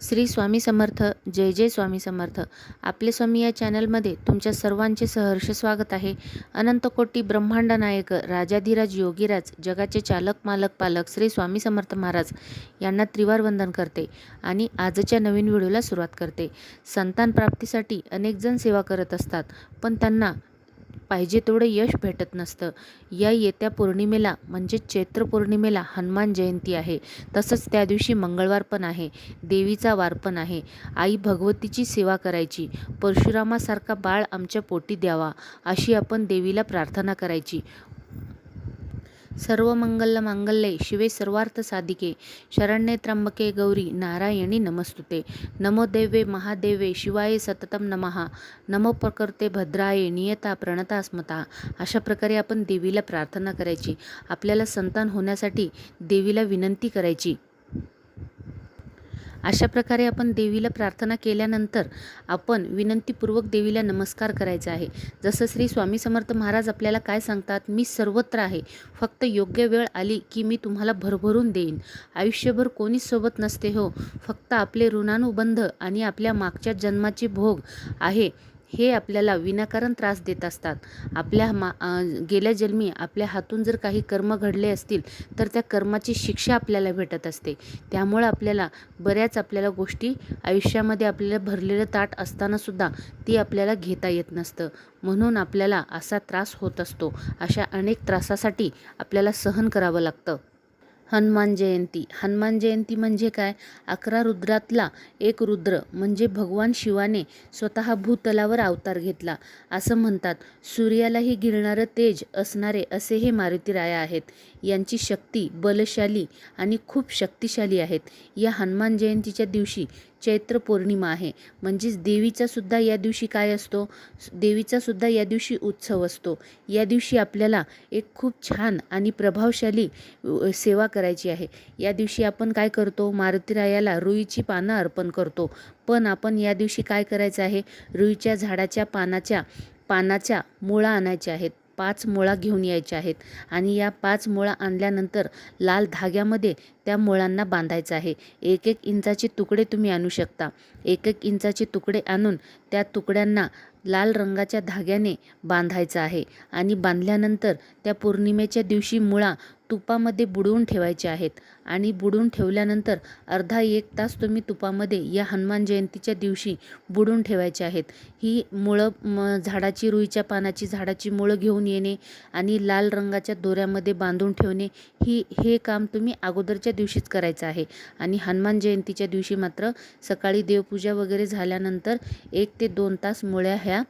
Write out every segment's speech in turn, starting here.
श्री स्वामी समर्थ जय जय स्वामी समर्थ. आपले स्वामी या चॅनलमध्ये तुमच्या सर्वांचे सहर्ष स्वागत आहे. अनंत कोटी ब्रह्मांड नायक राजाधिराज योगीराज जगाचे चालक मालक पालक श्री स्वामी समर्थ महाराज यांना त्रिवार वंदन करते आणि आजच्या नवीन व्हिडिओला सुरुवात करते. संतान प्राप्तीसाठी अनेकजण सेवा करत असतात पण त्यांना पाहिजे तेवढं यश भेटत नसतं. या येत्या पौर्णिमेला म्हणजे चैत्र पौर्णिमेला हनुमान जयंती आहे. तसंच त्या दिवशी मंगळवार पण आहे. देवीचा वार पण आहे. आई भगवतीची सेवा करायची. परशुरामासारखा बाळ आमच्या पोटी द्यावा अशी आपण देवीला प्रार्थना करायची. सर्व मंगल मांगल्ये शिवे सर्वार्थ साधिके शरण्ये त्र्यंबके गौरी नारायणी नमस्तुते नमो देवे महादेवे शिवाय सततम नमहा नमो प्रकर्ते भद्राये नियता प्रणता स्मता अशा प्रकारे आपण देवीला प्रार्थना करायची आपल्याला संतान होण्यासाठी देवीला विनंती करायची अशा प्रकारे आपण देवीला प्रार्थना केल्यानंतर आपण विनंतीपूर्वक देवीला नमस्कार करायचा आहे. जसं श्री स्वामी समर्थ महाराज आपल्याला काय सांगतात मी सर्वत्र आहे फक्त योग्य वेळ आली की मी तुम्हाला भरभरून देईन. आयुष्यभर कोणीच सोबत नसते हो. फक्त आपले ऋणानुबंध आणि आपल्या मागच्या जन्माचे भोग आहे. हे आपल्याला विनाकारण त्रास देत असतात. आपल्या मा गेल्या जन्मी आपल्या हातून जर काही कर्म घडले असतील तर त्या कर्माची शिक्षा आपल्याला भेटत असते. त्यामुळं आपल्याला बऱ्याच आपल्याला गोष्टी आयुष्यामध्ये आपल्याला भरलेलं ताट असतानासुद्धा ती आपल्याला घेता येत नसतं. म्हणून आपल्याला असा त्रास होत असतो. अशा अनेक त्रासासाठी आपल्याला सहन करावं लागतं. हनुमान जयंती. हनुमान जयंती म्हणजे काय? अकरा रुद्रातला एक रुद्र म्हणजे भगवान शिवाने स्वतः भूतलावर अवतार घेतला. असं म्हणतात. सूर्यालाही गिरणारं तेज असणारे असे हे मारुतीराया आहेत. यांची शक्ती बलशाली आणि खूप शक्तिशाली आहेत. या हनुमान जयंतीच्या दिवशी चैत्र पौर्णिमा आहे. म्हणजेच देवीचासुद्धा या दिवशी काय असतो? देवीचासुद्धा या दिवशी उत्सव असतो. या दिवशी आपल्याला एक खूप छान आणि प्रभावशाली सेवा करायची आहे. या दिवशी आपण काय करतो? मारुतीरायाला रुईची पानं अर्पण करतो. पण आपण या दिवशी काय करायचं आहे? रुईच्या झाडाच्या पानाच्या पानाच्या मुळा आणायच्या आहेत. पाच मुळा घेऊन यायच्या आहेत. आणि या पाच मुळा आणल्यानंतर लाल धाग्यामध्ये त्या मुळांना बांधायचं आहे. एक एक इंचाचे तुकडे तुम्ही आणू शकता. एक एक इंचाचे तुकडे आणून त्या तुकड्यांना लाल रंगाच्या धाग्याने बांधायचं आहे. आणि बांधल्यानंतर त्या पौर्णिमेच्या दिवशी मुळा तुपामध्ये बुडवून ठेवायचे आहेत. आणि बुडवून ठेवल्यानंतर अर्धा एक तास तुम्ही तुपामध्ये या हनुमान जयंतीच्या दिवशी बुडवून ठेवायचे आहेत. ही मुळं झाडाची रुईच्या पानाची झाडाची मुळं घेऊन येणे आणि लाल रंगाच्या दोऱ्यामध्ये बांधून ठेवणे ही हे काम तुम्ही अगोदरच्या दिवशीच करायचं आहे. आणि हनुमान जयंतीच्या दिवशी मात्र सकाळी देवपूजा वगैरे झाल्यानंतर एक ते दोन तास मुळ्या ह्या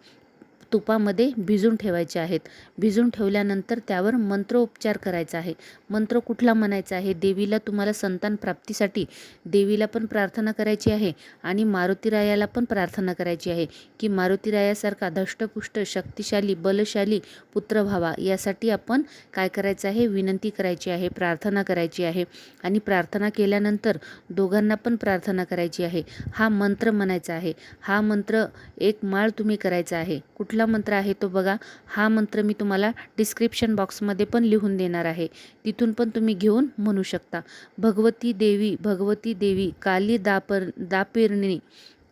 तुपामध्ये भिजून ठेवायचे आहेत. भिजून ठेवल्यानंतर त्यावर मंत्रोपचार करायचा आहे. मंत्र कुठला म्हणायचा आहे? देवीला तुम्हाला संतान प्राप्तीसाठी देवीला पण प्रार्थना करायची आहे आणि मारुतीरायाला पण प्रार्थना करायची आहे की मारुतीरायासारखा धष्टपुष्ट शक्तिशाली बलशाली पुत्र व्हावा. यासाठी आपण काय करायचं आहे? विनंती करायची आहे प्रार्थना करायची आहे आणि प्रार्थना केल्यानंतर दोघांना पण प्रार्थना करायची आहे. हा मंत्र म्हणायचा आहे. हा मंत्र एक माळ तुम्ही करायचा आहे. कुठला पहिला मंत्र आहे तो बघा. हा मंत्र मी तुम्हाला डिस्क्रिप्शन बॉक्समध्ये पण लिहून देणार आहे. तिथून पण तुम्ही घेऊन म्हणू शकता. भगवती देवी भगवती देवी काली दापर दापिर्णी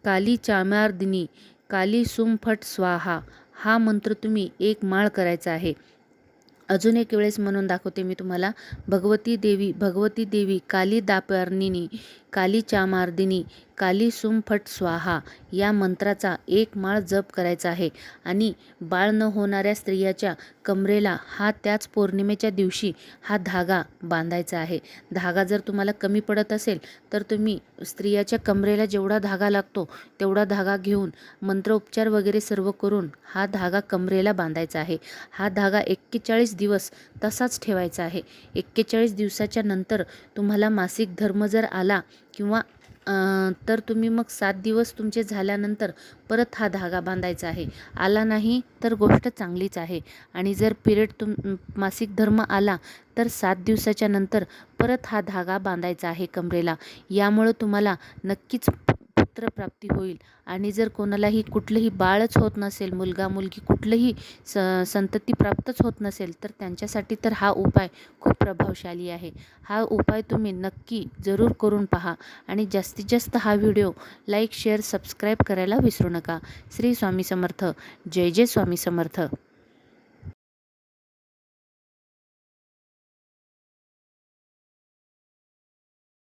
काली चामार्दिनी काली सुमफट स्वाहा हा मंत्र तुम्ही एक माळ करायचा आहे. अजून एक वेळेस म्हणून दाखवते मी तुम्हाला. भगवती देवी भगवती देवी काली दापर्णिनी काली चामार्दिनी काली सुमफट स्वाहा या मंत्राचा एक माळ जप करायचा आहे. आणि बाळ न होणाऱ्या स्त्रियाच्या कमरेला हा त्याच पौर्णिमेच्या दिवशी हा धागा बांधायचा आहे. धागा जर तुम्हाला कमी पडत असेल तर तुम्ही स्त्रियाच्या कमरेला जेवढा धागा लागतो तेवढा धागा घेऊन मंत्रोपचार वगैरे सर्व करून हा धागा कमरेला बांधायचा आहे. हा धागा एक्केचाळीस दिवस तसाच ठेवायचा आहे. एक्केचाळीस दिवसाच्या नंतर तुम्हाला मासिक धर्म जर आला किंवा तर तुम्ही मग सात दिवस तुमचे झाल्यानंतर परत हा धागा बांधायचा आहे. आला नाही तर गोष्ट चांगलीच आहे. आणि जर पिरियड तुम मासिक धर्म आला तर सात दिवसाच्या नंतर परत हा धागा बांधायचा आहे कमरेला. यामुळं तुम्हाला नक्कीच पुत्रप्राप्ती होईल. आणि जर कोणालाही कुठलंही बाळच होत नसेल मुलगा मुलगी कुठलंही स संतती प्राप्तच होत नसेल तर त्यांच्यासाठी तर हा उपाय खूप प्रभावशाली आहे. हा उपाय तुम्ही नक्की जरूर करून पहा. आणि जास्तीत जास्त हा व्हिडिओ लाईक शेअर सबस्क्राईब करायला विसरू नका. श्री स्वामी समर्थ. जय जय स्वामी समर्थ.